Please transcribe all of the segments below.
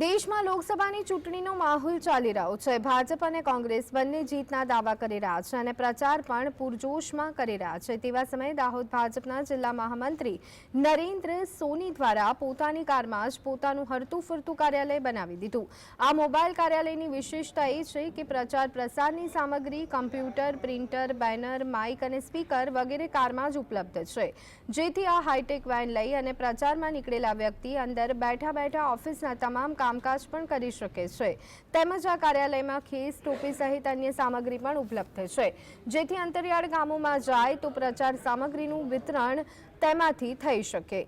દેશમાં લોકસભાની ચૂંટણીનો માહોલ ચાલી રહ્યો છે. ભાજપ અને કોંગ્રેસ બંને જીતના દાવા કરી રહ્યા છે અને પ્રચાર પણ પૂરજોશમાં કરી રહ્યા છે. તેવા સમયે દાહોદ ભાજપના જિલ્લા મહામંત્રી નરેન્દ્ર સોની દ્વારા પોતાની કારમાં જ પોતાનું હરતું ફરતું કાર્યાલય બનાવી દીધું. આ મોબાઈલ કાર્યાલયની વિશેષતા એ છે કે પ્રચાર પ્રસારની સામગ્રી, કમ્પ્યુટર, પ્રિન્ટર, બેનર, માઇક અને સ્પીકર વગેરે કારમાં જ ઉપલબ્ધ છે. જેથી આ હાઈટેક વેન લઈ અને પ્રચારમાં નીકળેલા વ્યક્તિ અંદર બેઠા બેઠા ઓફિસના તમામ કામકાજ પણ કરી શકે છે. તેમજ આ કાર્યાલયમાં ખીસ, ટોપી સહિત અન્ય સામગ્રી પણ ઉપલબ્ધ છે. જેથી અંતરિયાળ ગામોમાં જાય તો પ્રચાર સામગ્રીનું વિતરણ તેમાંથી થઈ શકે.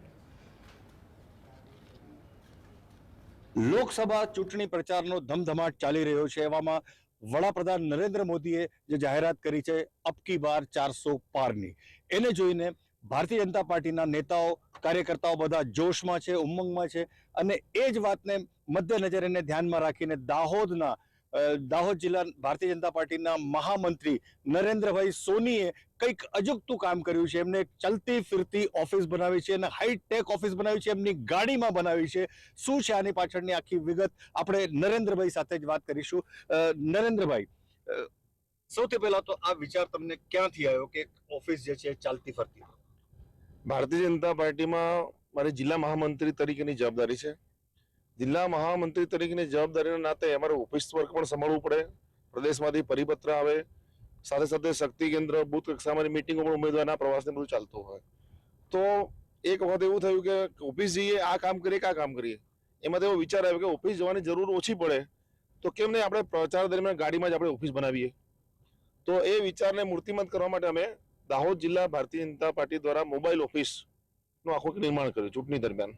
લોકસભા ચૂંટણી પ્રચારનો ધમધમાટ ચાલી રહ્યો છે. એવામાં વડાપ્રધાન નરેન્દ્ર મોદીએ જે જાહેરાત કરી છે, અબકી બાર ચારસો પારની. એને જોઈને ભારતીય જનતા પાર્ટીના નેતાઓ, કાર્યકર્તાઓ બધા જોશમાં છે, ઉમંગમાં છે અને એ જ વાતને મધ્યનજર એને ધ્યાનમાં રાખીને દાહોદના દાહોદ જિલ્લા ભારતીય જનતા પાર્ટીના મહામંત્રી નરેન્દ્રભાઈ સોનીએ કંઈક અજુગતું કામ કર્યું છે. એમને ચલતી ફિરતી ઓફિસ બનાવી છે અને હાઈટેક ઓફિસ બનાવી છે. એમની ગાડીમાં બનાવી છે. શું છે આની પાછળની આખી વિગત? આપણે નરેન્દ્રભાઈ સાથે જ વાત કરીશું. નરેન્દ્રભાઈ સૌથી પહેલા તો આ વિચાર તમને ક્યાંથી આવ્યો કે ઓફિસ જે છે ચાલતી ફરતી? ભારતીય જનતા પાર્ટીમાં મારી જિલ્લા મહામંત્રી તરીકેની જવાબદારી છે. જિલ્લા મહામંત્રી તરીકેની જવાબદારીના નાતે અમારે ઓફિસ વર્ક પણ સંભાળવું પડે. પ્રદેશમાંથી પરિપત્ર આવે. સાથે સાથે શક્તિ કેન્દ્ર, બુથ કક્ષામાંની મિટિંગો પણ ઉમેદવારના પ્રવાસને બધું ચાલતું હોય. તો એક વખત એવું થયું કે ઓફિસ જઈએ, આ કામ કરીએ, કે આ કામ કરીએ. એમાં એવો વિચાર આવ્યો કે ઓફિસ જવાની જરૂર ઓછી પડે. તો કેમ નહીં આપણે પ્રચાર દરમિયાન ગાડીમાં જ આપણે ઓફિસ બનાવીએ. તો એ વિચારને મૂર્તિમંત કરવા માટે અમે દાહોદ જિલ્લા ભારતીય જનતા પાર્ટી દ્વારા મોબાઈલ ઓફિસનું આખું નિર્માણ કર્યું ચૂંટણી દરમિયાન.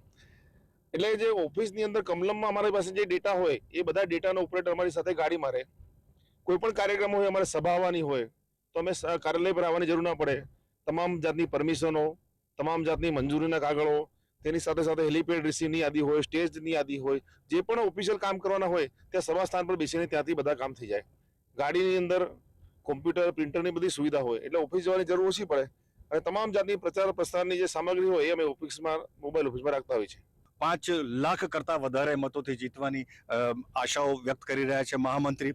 એટલે જે ઓફિસની અંદર કમલમમાં અમારી પાસે જે ડેટા હોય, એ બધા ડેટાનો ઓપરેટર અમારી સાથે ગાડી મારે. કોઈ પણ કાર્યક્રમ હોય, અમારે સભા આવવાની હોય, તો અમે કાર્યાલય પર આવવાની જરૂર ના પડે. તમામ જાતની પરમિશનો તમામ જાતની મંજૂરીના કાગળો, તેની સાથે સાથે હેલિપેડ રિસીવની યાદી હોય સ્ટેજની યાદી હોય, જે પણ ઓફિશિયલ કામ કરવાના હોય, ત્યાં સભા સ્થાન પર બેસીને ત્યાંથી બધા કામ થઈ જાય. ગાડીની અંદર કોમ્પ્યુટર પ્રિન્ટરની બધી સુવિધા હોય, એટલે ઓફિસ જવાની જરૂર ઓછી પડે. અને તમામ જાતની પ્રચાર પ્રસારની જે સામગ્રી હોય, એ અમે ઓફિસમાં મોબાઈલ ઓફિસમાં રાખતા હોય છે પાંચ લાખ કરતા વધારે મતોથી જીતવાની આશાઓ વ્યક્ત કરી રહ્યા છે મહામંત્રી.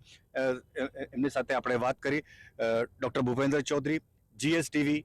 એમની સાથે આપણે વાત કરી. Doctor Bhupendra Chaudhary GSTV